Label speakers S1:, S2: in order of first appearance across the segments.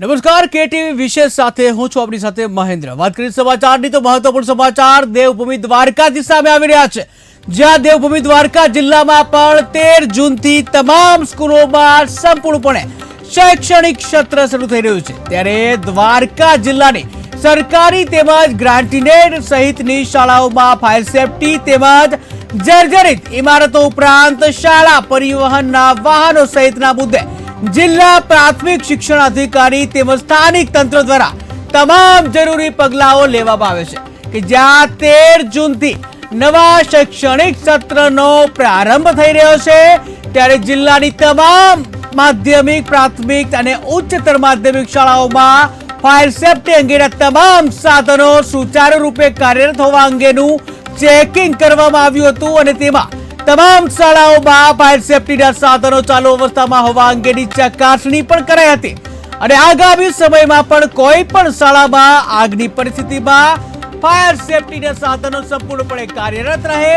S1: નમસ્કાર, કેટીવી વિશેષ સાથે હું છું આપણી સાથે મહેન્દ્ર. વાત કરી સમાચારની તો મહત્વપૂર્ણ સમાચાર, દેવભૂમિ દ્વારકાથી સામે આવી રહ્યા છે. જ્યાં દેવભૂમિ દ્વારકા જિલ્લામાં પણ તેર જૂનથી તમામ સ્કૂલોમાં સંપૂર્ણપણે શૈક્ષણિક સત્ર શરૂ થઈ રહ્યું છે. ત્યારે દ્વારકા જિલ્લાની સરકારી તેમજ ગ્રાન્ટીનેડ સહિતની શાળાઓમાં ફાયર સેફટી તેમજ જર્જરિત ઇમારતો ઉપરાંત શાળા પરિવહનના વાહનો સહિતના મુદ્દે જિલ્લા પ્રાથમિક શિક્ષણ અધિકારી તેમજ સ્થાનિક તંત્ર દ્વારા તમામ જરૂરી પગલાઓ લેવામાં આવે છે કે જ્યાં તેર જૂનથી નવા શૈક્ષણિક સત્રનો પ્રારંભ થઈ રહ્યો છે, ત્યારે જિલ્લાની તમામ માધ્યમિક, પ્રાથમિક અને ઉચ્ચતર માધ્યમિક શાળાઓમાં ફાયર સેફટી અંગેના તમામ સાધનો સુચારુ રૂપે કાર્યરત હોવા અંગેનું ચેકિંગ કરવામાં આવ્યું હતું અને તેમાં તમામ શાળાઓમાં ફાયર સેફટીના સાધનો ચાલુ અવસ્થામાં હોવા અંગેની ચકાસણી પણ કરાઈ હતી. અને આગામી સમયમાં પણ કોઈ પણ શાળામાં આગની પરિસ્થિતિમાં ફાયર સેફટીના સાધનો સંપૂર્ણપણે કાર્યરત રહે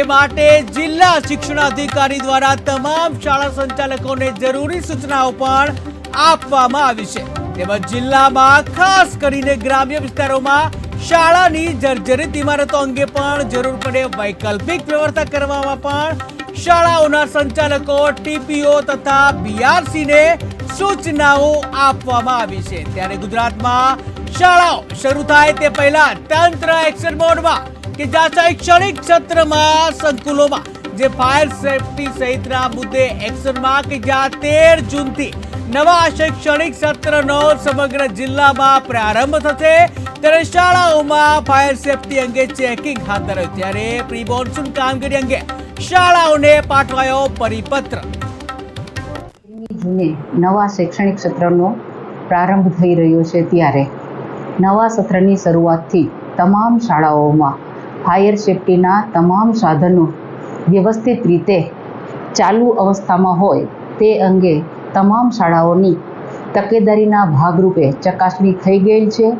S1: એ માટે જિલ્લા શિક્ષણ અધિકારી દ્વારા તમામ શાળા સંચાલકોને જરૂરી સૂચનાઓ પણ આપવામાં આવી છે. તેમજ જિલ્લામાં ખાસ કરીને ગ્રામ્ય વિસ્તારોમાં શાળાની જર્જરિત ઇમારતો અંગે પણ જરૂર પડે વૈકલ્પિક વ્યવસ્થા કરવામાં પણ શાળાઓના સંચાલકો, ટીપીઓ તથા બીઆરસીને સૂચનાઓ આપવામાં આવી છે. ત્યારે ગુજરાતમાં શાળાઓ શરૂ થાય તે પહેલા તંત્ર એક્શન મોડમાં કે જ્યાં શૈક્ષણિક ક્ષેત્રમાં સંકુલોમાં, જે ફાયર સેફટી સહિતના મુદ્દે એક્શનમાં કે જ્યાં તેર જૂનથી નવા શૈક્ષણિક સત્રનો સમગ્ર જિલ્લામાં પ્રારંભ થશે. ત્યારે શાળાઓમાં ફાયર સેફટી અંગે ચેકિંગ હાથ ધરાયું ત્યારે પ્રી મોન્સૂન કામગીરી અંગે શાળાઓને પાઠવાયો પરિપત્ર.
S2: જૂને નવા શૈક્ષણિક સત્રનો પ્રારંભ થઈ રહ્યો છે ત્યારે નવા સત્રની શરૂઆતથી તમામ શાળાઓમાં ફાયર સેફટીના તમામ સાધનો વ્યવસ્થિત રીતે ચાલુ અવસ્થામાં હોય તે અંગે તમામ શાળાઓની તકેદારીના ભાગરૂપે ચકાસણી થઈ ગયેલ છે.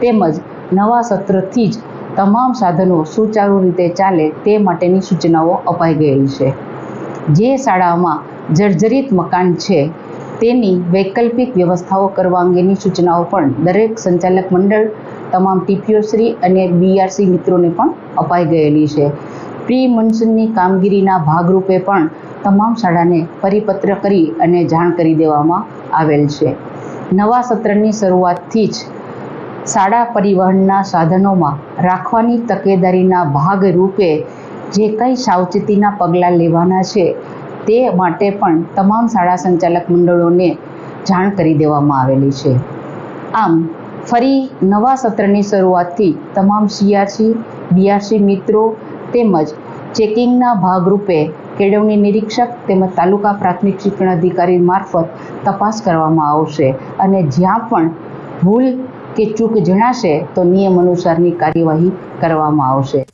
S2: તેમજ નવા સત્રથી જ તમામ સાધનો સુચારુ રીતે ચાલે તે માટેની સૂચનાઓ અપાઈ ગયેલ છે. જે શાળામાં જર્જરિત મકાન છે, તેની વૈકલ્પિક વ્યવસ્થાઓ કરવા અંગેની સૂચનાઓ પણ દરેક સંચાલક મંડળ, તમામ ટીપીઓશ્રી અને બીઆરસી મિત્રોને પણ અપાઈ ગયેલી છે. પ્રી મોન્સૂનની કામગીરીના ભાગરૂપે પણ તમામ શાળાને પરિપત્ર કરી અને જાણ કરી દેવામાં આવેલ છે. નવા સત્રની શરૂઆતથી જ શાળા પરિવહનના સાધનોમાં રાખવાની તકેદારીના ભાગરૂપે જે કંઈ સાવચેતીના પગલાં લેવાના છે તે માટે પણ તમામ શાળા સંચાલક મંડળોને જાણ કરી દેવામાં આવેલી છે. આમ, ફરી નવા સત્રની શરૂઆતથી તમામ સીઆરસી, બીઆરસી મિત્રો તેમજ ચેકિંગના ભાગરૂપે કેળવણી નિરીક્ષક તેમજ તાલુકા પ્રાથમિક શિક્ષણ અધિકારી મારફત તપાસ કરવામાં આવશે અને જ્યાં પણ ભૂલ કે ચૂક જણાશે તો નિયમ અનુસારની કાર્યવાહી કરવામાં આવશે.